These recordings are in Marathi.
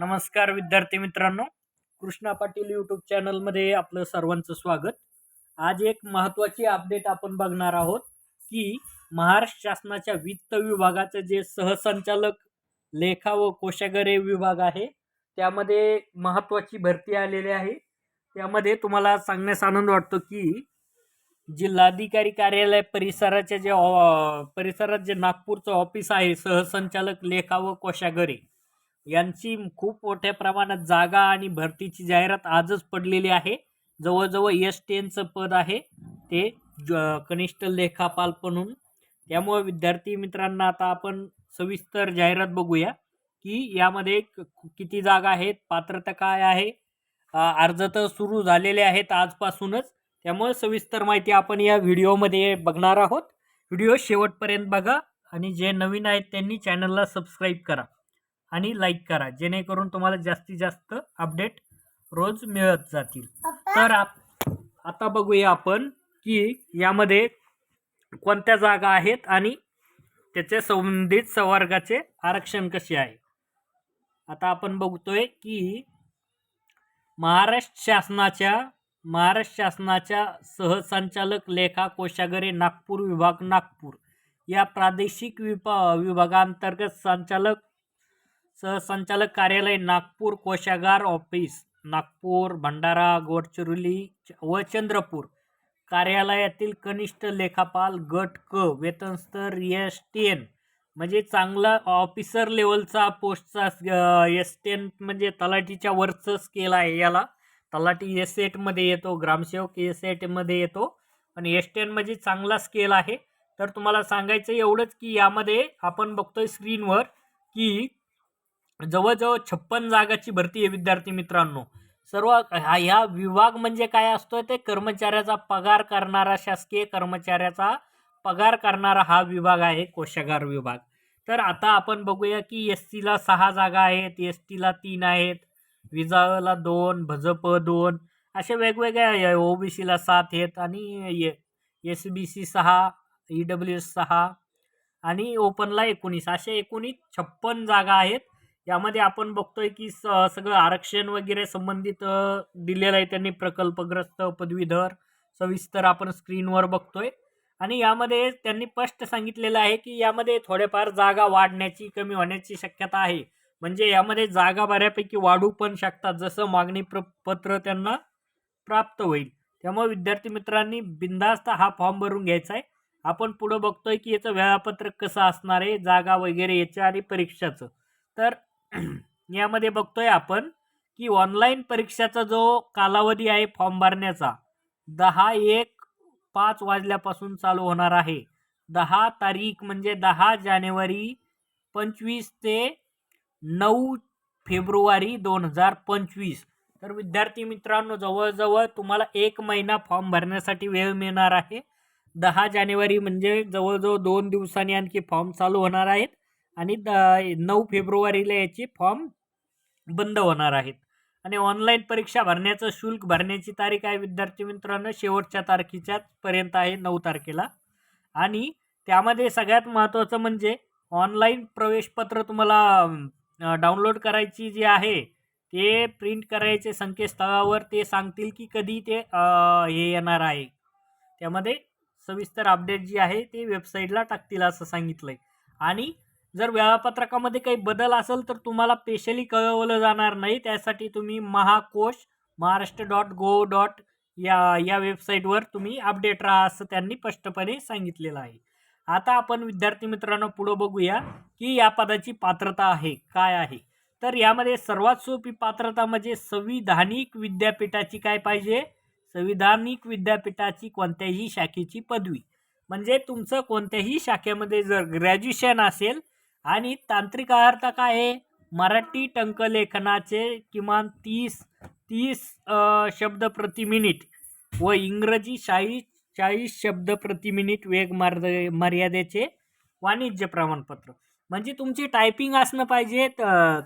नमस्कार विद्यार्थी मित्रांनो कृष्णा पाटील यूट्यूब चॅनलमध्ये आपलं सर्वांचं स्वागत. आज एक महत्त्वाची अपडेट आपण बघणार आहोत की महाराष्ट्र शासनाच्या वित्त विभागाचं जे सहसंचालक लेखा व कोशागरे विभाग आहे त्यामध्ये महत्त्वाची भरती आलेली आहे. त्यामध्ये तुम्हाला सांगण्यास आनंद वाटतो की जिल्हाधिकारी कार्यालय परिसराच्या जे ऑ- परिसरात जे नागपूरचं ऑफिस आहे सहसंचालक लेखा व कोशागरे यांची खूप मोठ्या प्रमाणात जागा आणि भरतीची जाहिरात आजच पडलेली आहे. जवळजवळ एस टेनचं पद आहे. ते कनिष्ठ लेखापाल म्हणून. त्यामुळे विद्यार्थी मित्रांना आता आपण सविस्तर जाहिरात बघूया की यामध्ये क- किती जागा आहेत पात्रता काय आहे अर्ज तर सुरू झालेले आहेत आजपासूनच. त्यामुळे सविस्तर माहिती आपण या व्हिडिओमध्ये बघणार आहोत. व्हिडिओ शेवटपर्यंत बघा आणि जे नवीन आहेत त्यांनी चॅनलला सबस्क्राईब करा. आणि लाईक करा जेणेकरून तुम्हाला जास्तीत जास्त अपडेट रोज मिळत जातील. तर आप आता बघूया आपण की यामध्ये कोणत्या जागा आहेत आणि त्याचे संबंधित संवर्गाचे आरक्षण कसे आहे. आता आपण बघतोय की महाराष्ट्र शासनाच्या महाराष्ट्र शासनाच्या सहसंचालक लेखा कोशागारे नागपूर विभाग नागपूर या प्रादेशिक विपा विभागांतर्गत संचालक सहसंचालक कार्यालय नागपूर कोशागार ऑफिस नागपूर भंडारा गोडचिरोली व चंद्रपूर. कार्यालयातील कनिष्ठ लेखापाल गट क वेतनस्तर एस टी एन म्हणजे चांगला ऑफिसर लेवलचा पोस्टचा एस टेन म्हणजे तलाठीच्या वरचं स्केल आहे याला. तलाठी एस एटमध्ये येतो ग्रामसेवक एस एटमध्ये येतो. पण एस टेन म्हणजे चांगला स्केल आहे. तर तुम्हाला सांगायचं एवढंच की यामध्ये आपण बघतोय स्क्रीनवर की जवळजवळ छप्पन जागाची भरती आहे विद्यार्थी मित्रांनो. सर्व हा ह्या विभाग म्हणजे काय असतो ते कर्मचाऱ्याचा पगार करणारा शासकीय कर्मचाऱ्याचा पगार करणारा हा विभाग आहे कोशागार विभाग. तर आता आपण बघूया की एस टीला सहा जागा आहेत एस टीला तीन आहेत विजाला दोन भजप दोन असे वेगवेगळ्या ओ बी सीला सात आहेत आणि एस बी सी सहा ई डब्ल्यू एस सहा आणि ओपनला एकोणीस असे एकोणीस छप्पन जागा आहेत. यामध्ये आपण बघतोय की स सगळं आरक्षण वगैरे संबंधित दिलेलं आहे त्यांनी प्रकल्पग्रस्त पदवीधर. सविस्तर आपण स्क्रीनवर बघतोय. आणि यामध्ये त्यांनी स्पष्ट सांगितलेलं आहे की यामध्ये थोडेफार जागा वाढण्याची कमी होण्याची शक्यता आहे. म्हणजे यामध्ये जागा बऱ्यापैकी वाढू पण शकतात जसं मागणी प्र पत्र त्यांना प्राप्त होईल. त्यामुळे विद्यार्थी मित्रांनी बिंदास्त हा फॉर्म भरून घ्यायचा आहे. आपण पुढं बघतोय की याचं वेळापत्रक कसं असणार आहे जागा वगैरे याच्या आणि परीक्षाचं. तर यामध्ये बघतोय आपण की ऑनलाईन परीक्षाचा जो कालावधी आहे फॉर्म भरण्याचा दहा एक पाच वाजल्यापासून चालू होणार आहे. दहा तारीख म्हणजे दहा जानेवारी पंचवीस ते नऊ फेब्रुवारी दोन हजार पंचवीस. तर विद्यार्थी मित्रांनो जवळजवळ तुम्हाला एक महिना फॉर्म भरण्यासाठी वेळ मिळणार आहे. दहा जानेवारी म्हणजे जवळजवळ दोन दिवसांनी आणखी फॉर्म चालू होणार आहेत. आणि द नऊ फेब्रुवारीला याचे फॉर्म बंद होणार आहेत. आणि ऑनलाईन परीक्षा भरण्याचं शुल्क भरण्याची तारीख आहे विद्यार्थी मित्रांनो शेवटच्या तारखेच्याच पर्यंत आहे नऊ तारखेला. आणि त्यामध्ये सगळ्यात महत्त्वाचं म्हणजे ऑनलाईन प्रवेशपत्र तुम्हाला डाउनलोड करायची जी आहे ते प्रिंट करायचे संकेतस्थळावर ते सांगतील की कधी ते हे येणार आहे. त्यामध्ये सविस्तर अपडेट जी आहे ते वेबसाईटला टाकतील असं सांगितलं आहे आणि जर वेळापत्रकामध्ये काही बदल असेल तर तुम्हाला स्पेशली कळवलं जाणार नाही. त्यासाठी तुम्ही Mahakosh Maharashtra dot gov dot या या वेबसाईटवर तुम्ही अपडेट राहा असं त्यांनी स्पष्टपणे सांगितलेलं आहे. आता आपण विद्यार्थी मित्रांनो पुढं बघूया की या पदाची पात्रता आहे काय आहे? तर यामध्ये सर्वात सोपी पात्रता म्हणजे संविधानिक विद्यापीठाची काय पाहिजे? संविधानिक विद्यापीठाची कोणत्याही शाखेची पदवी. म्हणजे तुमचं कोणत्याही शाखेमध्ये जर ग्रॅज्युएशन असेल आणि तांत्रिक अर्थ काय आहे? मराठी टंकलेखनाचे किमान तीस तीस शब्द प्रति मिनिट व इंग्रजी चाळीस चाळीस शब्द प्रति मिनिट वेग मार्द मर्यादेचे वाणिज्य प्रमाणपत्र. म्हणजे तुमची टायपिंग असणं पाहिजे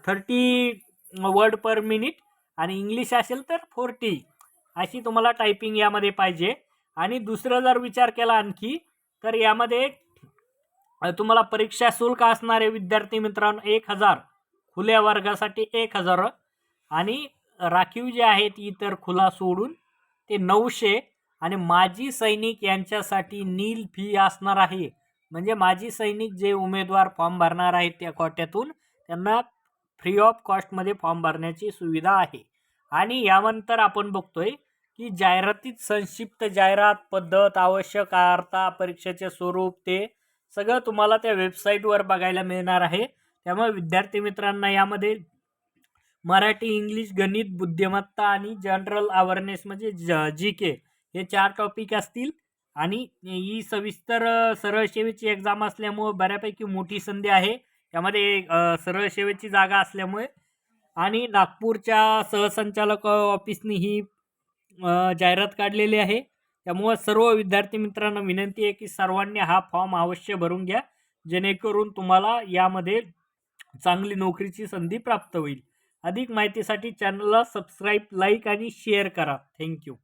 थर्टी वर्ड पर मिनिट आणि इंग्लिश असेल तर फोर्टी. अशी तुम्हाला टायपिंग यामध्ये पाहिजे. आणि दुसरं जर विचार केला आणखी तर यामध्ये तुम्हाला परीक्षा शुल्क असणारे विद्यार्थी मित्रांनो एक हजार. खुल्या वर्गासाठी एक हजार. आणि राखीव जे आहेत इतर खुला सोडून ते नऊशे. आणि माजी सैनिक यांच्यासाठी नील फी असणार आहे. म्हणजे माजी सैनिक जे उमेदवार फॉर्म भरणार आहेत त्या कोट्यातून त्यांना फ्री ऑफ कॉस्टमध्ये फॉर्म भरण्याची सुविधा आहे. आणि यानंतर आपण बघतोय की जाहिरातीत संक्षिप्त जाहिरात पद्धत आवश्यक अर्था परीक्षेचे स्वरूप ते सगळं तुम्हाला त्या वेबसाईटवर बघायला मिळणार आहे. त्यामुळे विद्यार्थी मित्रांना यामध्ये मराठी इंग्लिश गणित बुद्धिमत्ता आणि जनरल अवेअरनेस म्हणजे ज जी के हे चार टॉपिक असतील. आणि ही सविस्तर सरळ सेवेची एक्झाम असल्यामुळं बऱ्यापैकी मोठी संधी आहे. यामध्ये सरळ सेवेची जागा असल्यामुळे. आणि नागपूरच्या सहसंचालक ऑफिसनी ही जाहिरात काढलेली आहे. त्यामुळं सर्व विद्यार्थी मित्रांना विनंती आहे की सर्वांनी हा फॉर्म अवश्य भरून घ्या. जेणेकरून तुम्हाला यामध्ये चांगली नोकरीची संधी प्राप्त होईल. अधिक माहितीसाठी चॅनलला सबस्क्राईब लाईक आणि शेअर करा. Thank you.